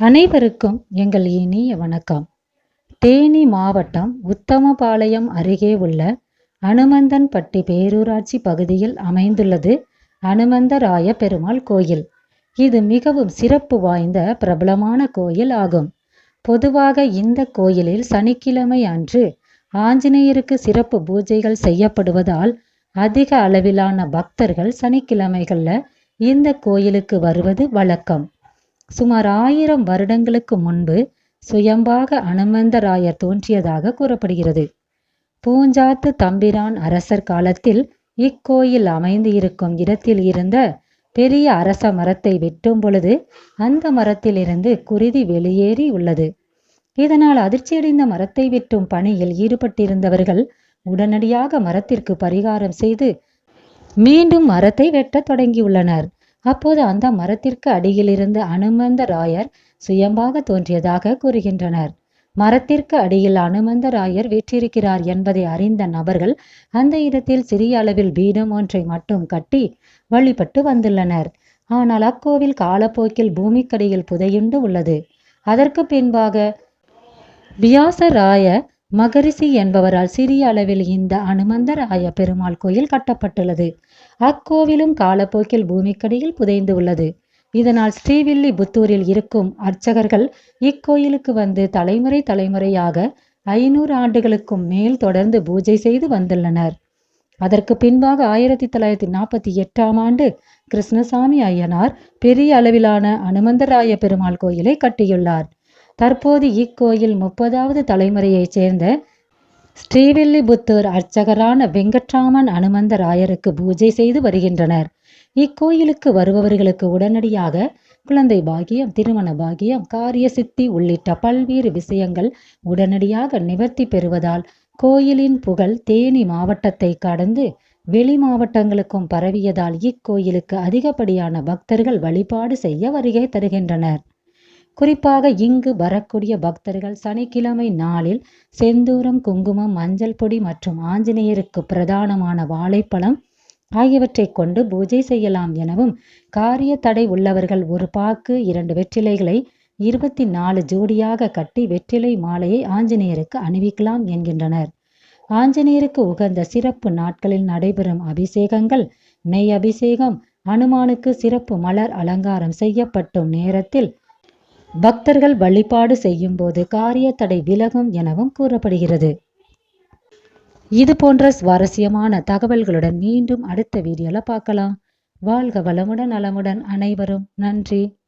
அனைவருக்கும் எங்கள் இனிய வணக்கம். தேனி மாவட்டம் உத்தமபாளையம் அருகே உள்ள அனுமந்தன்பட்டி பேரூராட்சி பகுதியில் அமைந்துள்ளது அனுமந்தராய பெருமாள் கோயில். இது மிகவும் சிறப்பு வாய்ந்த பிரபலமான கோயில் ஆகும். பொதுவாக இந்த கோயிலில் சனிக்கிழமை அன்று ஆஞ்சநேயருக்கு சிறப்பு பூஜைகள் செய்யப்படுவதால் அதிக அளவிலான பக்தர்கள் சனிக்கிழமைகளில் இந்த கோயிலுக்கு வருவது வழக்கம். சுமார் ஆயிரம் வருடங்களுக்கு முன்பு சுயம்பாக அனுமந்தராயர் தோன்றியதாக கூறப்படுகிறது. பூஞ்சாத்து தம்பிரான் அரசர் காலத்தில் இக்கோயில் அமைந்து இருக்கும் இடத்தில் இருந்த பெரிய அரச மரத்தை வெட்டும் பொழுது அந்த மரத்திலிருந்து குருதி வெளியேறி உள்ளது. இதனால் அதிர்ச்சியடைந்த மரத்தை வெட்டும் பணியில் ஈடுபட்டிருந்தவர்கள் உடனடியாக மரத்திற்கு பரிகாரம் செய்து மீண்டும் மரத்தை வெட்டத் தொடங்கியுள்ளனர். அப்போது அந்த மரத்திற்கு அடியிலிருந்து அனுமந்தராயர் சுயம்பாக தோன்றியதாக கூறுகின்றனர். மரத்திற்கு அடியில் அனுமந்த ராயர் வீற்றிருக்கிறார் என்பதை அறிந்த நபர்கள் அந்த இடத்தில் சிறிய அளவில் பீடம் ஒன்றை மட்டும் கட்டி வழிபட்டு வந்துள்ளனர். ஆனால் அக்கோவில் காலப்போக்கில் பூமிக்கடியில் புதையுண்டு உள்ளது. அதற்கு பின்பாக வியாசராய மகரிஷி என்பவரால் சிறிய அளவில் இந்த அனுமந்தராய பெருமாள் கோயில் கட்டப்பட்டுள்ளது. அக்கோவிலும் காலப்போக்கில் பூமிக்கடியில் புதைந்து உள்ளது இதனால் ஸ்ரீவில்லி புத்தூரில் இருக்கும் அர்ச்சகர்கள் இக்கோயிலுக்கு வந்து தலைமுறை தலைமுறையாக ஐநூறு ஆண்டுகளுக்கும் மேல் தொடர்ந்து பூஜை செய்து வந்துள்ளனர். அதற்கு பின்பாக ஆயிரத்தி தொள்ளாயிரத்தி நாற்பத்தி எட்டாம் ஆண்டு கிருஷ்ணசாமி ஐயனார் பெரிய அளவிலான அனுமந்தராய பெருமாள் கோயிலை கட்டியுள்ளார். தற்போது இக்கோயில் முப்பதாவது தலைமுறையைச் சேர்ந்த ஸ்ரீவில்லிபுத்தூர் அர்ச்சகரான வெங்கட்ராமன் அனுமந்தராயருக்கு பூஜை செய்து வருகின்றனர். இக்கோயிலுக்கு வருபவர்களுக்கு உடனடியாக குழந்தை பாகியம் திருமண பாகியம் காரிய சித்தி உள்ளிட்ட பல்வேறு விஷயங்கள் உடனடியாக நிவர்த்தி பெறுவதால் கோயிலின் புகழ் தேனி மாவட்டத்தை கடந்து வெளி மாவட்டங்களுக்கும் பரவியதால் இக்கோயிலுக்கு அதிகப்படியான பக்தர்கள் வழிபாடு செய்ய வருகை தருகின்றனர். குறிப்பாக இங்கு வரக்கூடிய பக்தர்கள் சனிக்கிழமை நாளில் செந்தூரம் குங்குமம் மஞ்சள் பொடி மற்றும் ஆஞ்சநேயருக்கு பிரதானமான வாழைப்பழம் ஆகியவற்றை கொண்டு பூஜை செய்யலாம் எனவும் காரிய தடை உள்ளவர்கள் ஒரு பாக்கு இரண்டு வெற்றிலைகளை இருபத்தி நாலு ஜோடியாக கட்டி வெற்றிலை மாலையை ஆஞ்சநேயருக்கு அணிவிக்கலாம் என்கின்றனர். ஆஞ்சநேயருக்கு உகந்த சிறப்பு நாட்களில் நடைபெறும் அபிஷேகங்கள் நெய் அபிஷேகம் அனுமானுக்கு சிறப்பு மலர் அலங்காரம் செய்யப்பட்டும் நேரத்தில் பக்தர்கள் வழிபாடு செய்யும் போது காரிய தடை விலகும் எனவும் கூறப்படுகிறது. இது போன்ற சுவாரஸ்யமான தகவல்களுடன் மீண்டும் அடுத்த வீடியோல பார்க்கலாம். வாழ்க வளமுடன் நலமுடன் அனைவரும் நன்றி.